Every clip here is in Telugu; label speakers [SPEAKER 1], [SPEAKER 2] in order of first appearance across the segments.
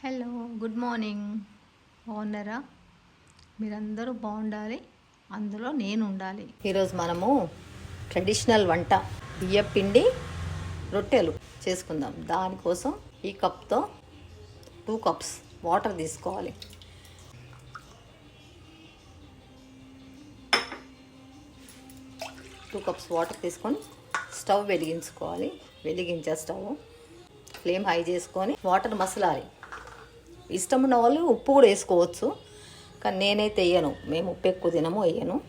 [SPEAKER 1] హలో గుడ్ మార్నింగ్ బాగున్నారా? మీరందరూ బాగుండాలి అందులో నేను ఉండాలి. ఈరోజు మనము ట్రెడిషనల్ వంట బియ్యపిండి రొట్టెలు చేసుకుందాం. దానికోసం ఈ కప్తో టూ కప్స్ వాటర్ తీసుకోవాలి. టూ కప్స్ వాటర్ తీసుకొని స్టవ్ వెలిగించుకోవాలి. వెలిగించే స్టవ్ ఫ్లేమ్ హై చేసుకొని వాటర్ మసలాలి. ఇష్టం ఉన్న వాళ్ళు ఉప్పు కూడా వేసుకోవచ్చు. కానీ నేనైతే వేయను. మేము ఉప్పు ఎక్కువ తినము వేయను.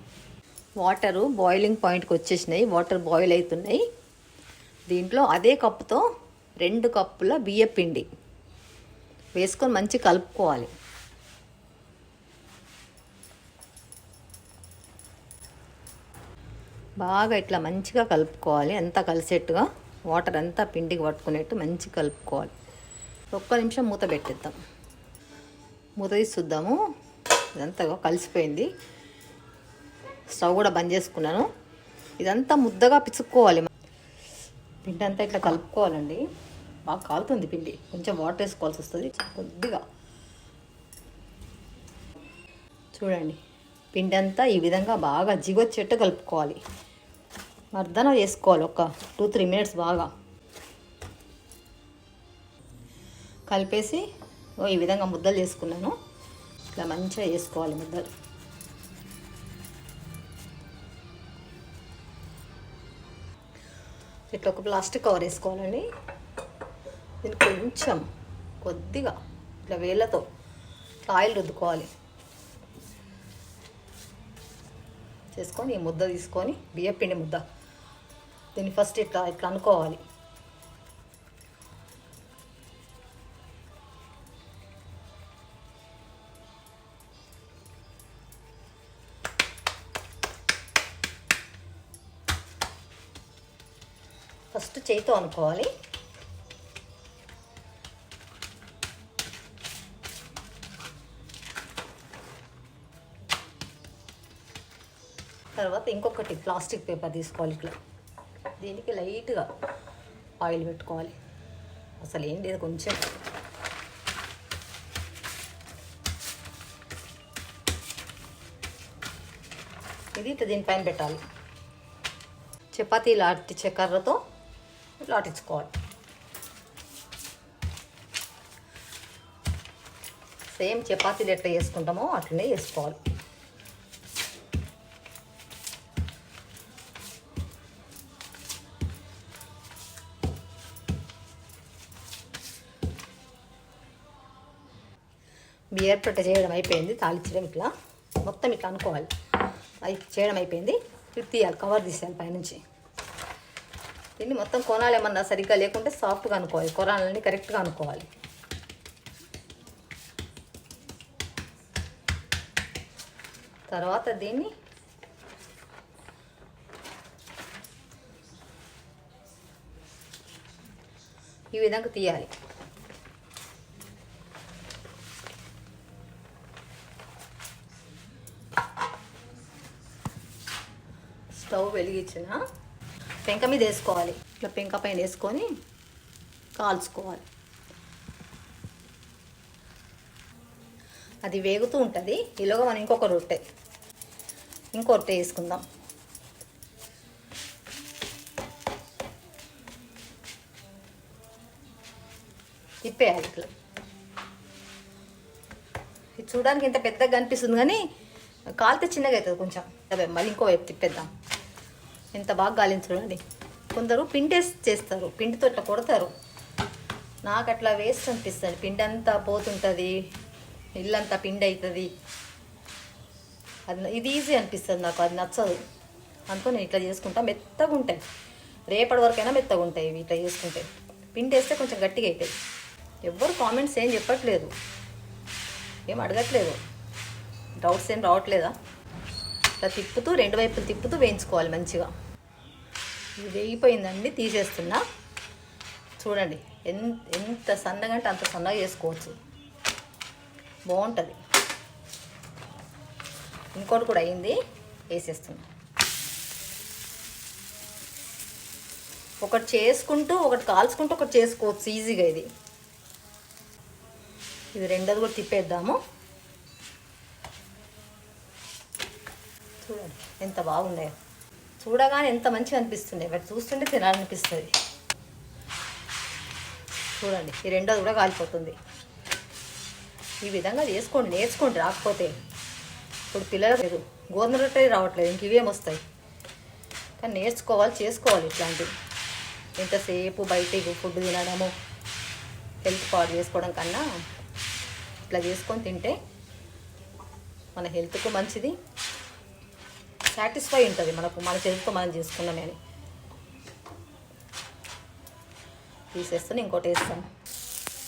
[SPEAKER 1] వాటరు బాయిలింగ్ పాయింట్కి వచ్చేసినాయి. వాటర్ బాయిల్ అవుతున్నాయి. దీంట్లో అదే కప్పుతో రెండు కప్పుల బియ్య పిండి వేసుకొని మంచి కలుపుకోవాలి. బాగా ఇట్లా మంచిగా కలుపుకోవాలి. అంతా కలిసేట్టుగా వాటర్ అంతా పిండికి పట్టుకునేట్టు మంచిగా కలుపుకోవాలి. ఒక్క నిమిషం మూత పెట్టేద్దాం. మూత తీసి చూద్దాము ఇదంతా కలిసిపోయింది. స్టవ్ కూడా బంద్ చేసుకున్నాను. ఇదంతా ముద్దగా పిచ్చుకోవాలి పిండి అంతా ఇట్లా కలుపుకోవాలండి. బాగా కాలుతుంది పిండి. కొంచెం వాటర్ వేసుకోవాల్సి వస్తుంది. కొద్దిగా. చూడండి. పిండి అంతా ఈ విధంగా బాగా జిగొచ్చేట్టు కలుపుకోవాలి. మర్దన చేసుకోవాలి ఒక టూ త్రీ మినిట్స్ బాగా. కలిపేసి ఈ విధంగా ముద్దలు చేసుకున్నాను. ఇట్లా మంచిగా వేసుకోవాలి ముద్దలు. ఇట్లా ఒక ప్లాస్టిక్ కవర్ వేసుకోవాలండి. దీనికి కొంచెం కొద్దిగా ఇట్లా వేళ్ళతో ఆయిల్ రుద్దుకోవాలి. చేసుకొని ఈ ముద్ద తీసుకొని బియ్యపిండి ముద్ద. దీన్ని ఫస్ట్ ఇట్లా ఇట్లా అనుకోవాలి. ఫస్ట్ చేయితో అనుకోవాలి తర్వాత ఇంకొకటి ప్లాస్టిక్ పేపర్ తీసుకోవాలి ఇట్లా. దీనికి లైట్గా ఆయిల్ పెట్టుకోవాలి. అసలు ఏం లేదు కొంచెం. ఇది ఇట్లా దీనిపైన పెట్టాలి. చపాతీ లాటించే కర్రతో లాటించుకోవాలి. సేమ్ చపాతీలు ఎట్లా చేసుకుంటామో అట్లనే చేసుకోవాలి. బియర్ పొట్ట చేయడం అయిపోయింది తాలిచ్చడం ఇట్లా. మొత్తం ఇట్లా అనుకోవాలి. అది చేయడం అయిపోయింది. ఇది తీయాలి కవర్ తీసేయాలి పైనుంచి. దీన్ని మొత్తం కొనాలి ఏమన్నా సరిగ్గా లేకుంటే సాఫ్ట్గా అనుకోవాలి. కొనాలని కరెక్ట్గా అనుకోవాలి. తర్వాత దీన్ని ఈ విధంగా తీయాలి. స్టవ్ వెలిగించిన పెంక మీద వేసుకోవాలి. ఇట్లా పెంక పైన వేసుకొని కాల్చుకోవాలి. అది వేగుతూ ఉంటుంది. ఈలోగా మనం ఇంకొక రొట్టె ఇంకో రొట్టె వేసుకుందాం. తిప్పేయాలి ఇట్లా. ఇది చూడడానికి ఇంత పెద్దగా కనిపిస్తుంది కానీ కాలితే చిన్నగా అవుతుంది కొంచెం. మళ్ళీ ఇంకో వైపు తిప్పేద్దాం. ఎంత బాగా గాలిని చూడండి కొందరు పిండేసి చేస్తారు పిండితో ఇట్లా కొడతారు. నాకు అట్లా వేస్ట్ అనిపిస్తుంది. పిండి అంతా పోతుంటుంది ఇల్లంతా పిండి అవుతుంది అది ఇది ఈజీ అనిపిస్తుంది నాకు అది నచ్చదు. అందుకని నేను ఇట్లా చేసుకుంటా. మెత్తగా ఉంటాయి. రేపటి వరకైనా మెత్తగా ఉంటాయి ఇవి ఇట్లా చేసుకుంటే. పిండి వేస్తే కొంచెం గట్టిగా అవుతాయి ఎవ్వరు కామెంట్స్ ఏం చెప్పట్లేదు. ఏం అడగట్లేదు. డౌట్స్ ఏం రావట్లేదా? ఇట్లా తిప్పుతూ రెండు వైపులు తిప్పుతూ వేయించుకోవాలి మంచిగా. ఇది వేగిపోయిందండి తీసేస్తున్నా. చూడండి ఎంత ఎంత సన్నగా అంటే అంత సన్నగా చేసుకోవచ్చు. బాగుంటుంది. ఇంకోటి కూడా అయింది వేసేస్తున్నా. ఒకటి చేసుకుంటూ ఒకటి కాల్చుకుంటూ ఒకటి చేసుకోవచ్చు ఈజీగా ఇది. ఇది రెండోది కూడా తిప్పేద్దాము. చూడండి ఎంత బాగున్నాయో చూడగానే ఎంత మంచిగా అనిపిస్తుండే. బట్ చూస్తుంటే తినాలనిపిస్తుంది. చూడండి ఈ రెండోది కూడా కాలిపోతుంది. ఈ విధంగా చేసుకోండి నేర్చుకోండి రాకపోతే. ఇప్పుడు పిల్లలకు లేదు గోధుమ రొట్టె రావట్లేదు ఇంక ఇవేం వస్తాయి కానీ నేర్చుకోవాలి చేసుకోవాలి ఇట్లాంటివి. ఎంతసేపు బయటికి ఫుడ్ తినడము హెల్త్ పాడు చేసుకోవడం కన్నా ఇట్లా చేసుకొని తింటే మన హెల్త్కు మంచిది. సాటిస్ఫై ఉంటుంది మనకు మన చేతితో మనం చేసుకున్నామే అని. తీసేస్తాను ఇంకోటి వేస్తాను.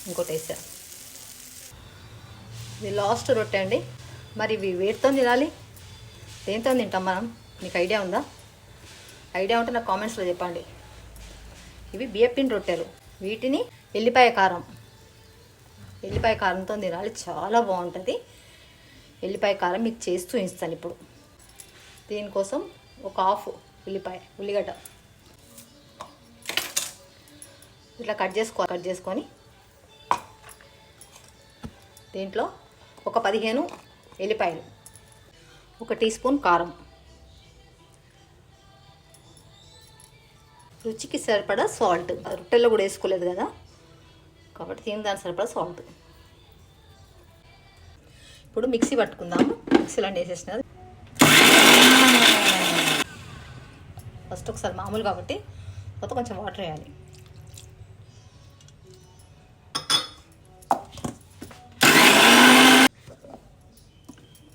[SPEAKER 1] ఇంకోటి వేసాను ఇది లాస్ట్ రొట్టె అండి. మరి ఇవి వేటితో తినాలి దేంతో తింటాం మనం? మీకు ఐడియా ఉందా? ఐడియా ఉంటే నాకు కామెంట్స్లో చెప్పండి. ఇవి బియ్యపిన్ రొట్టెలు. వీటిని ఎల్లిపాయ కారం. ఎల్లిపాయ కారంతో తినాలి చాలా బాగుంటుంది. ఎల్లిపాయ కారం మీకు చేస్తూ ఇస్తాను ఇప్పుడు. దీనికోసం ఒక హాఫ్ ఉల్లిపాయ ఉల్లిగడ్డ. ఇట్లా కట్ చేసుకో కట్ చేసుకొని దీంట్లో ఒక పదిహేను ఎల్లిపాయలు ఒక టీ స్పూన్ కారం. రుచికి సరిపడా సాల్ట్. రొట్టెల్లో కూడా వేసుకోలేదు కదా. కాబట్టి దీని దాని సరిపడా సాల్ట్. ఇప్పుడు మిక్సీ పట్టుకుందాము. మిక్సీలో వేసేసినది ఫస్ట్ ఒకసారి మామూలు కాబట్టి తర్వాత కొంచెం వాటర్ వేయాలి.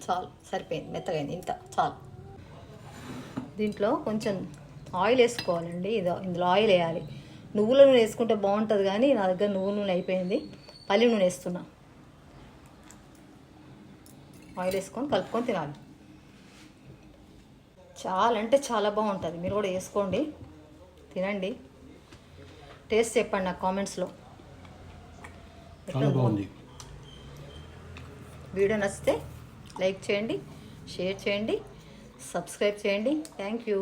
[SPEAKER 1] చాలు సరిపోయింది మెత్తగైంది ఇంత చాలు. దీంట్లో కొంచెం ఆయిల్ వేసుకోవాలండి. ఇది ఇందులో ఆయిల్ వేయాలి. నువ్వుల నూనె వేసుకుంటే బాగుంటుంది కానీ నా దగ్గర నువ్వు నూనె అయిపోయింది. పల్లి నూనె వేస్తున్నా. ఆయిల్ వేసుకొని కలుపుకొని తినాలి. చాలా అంటే చాలా బాగుంటుంది. మీరు కూడా వేసుకోండి. తినండి. టేస్ట్ చెప్పండి నాకు కామెంట్స్లో.
[SPEAKER 2] బాగుంది.
[SPEAKER 1] వీడియో నచ్చితే లైక్ చేయండి షేర్ చేయండి సబ్స్క్రైబ్ చేయండి. Thank you.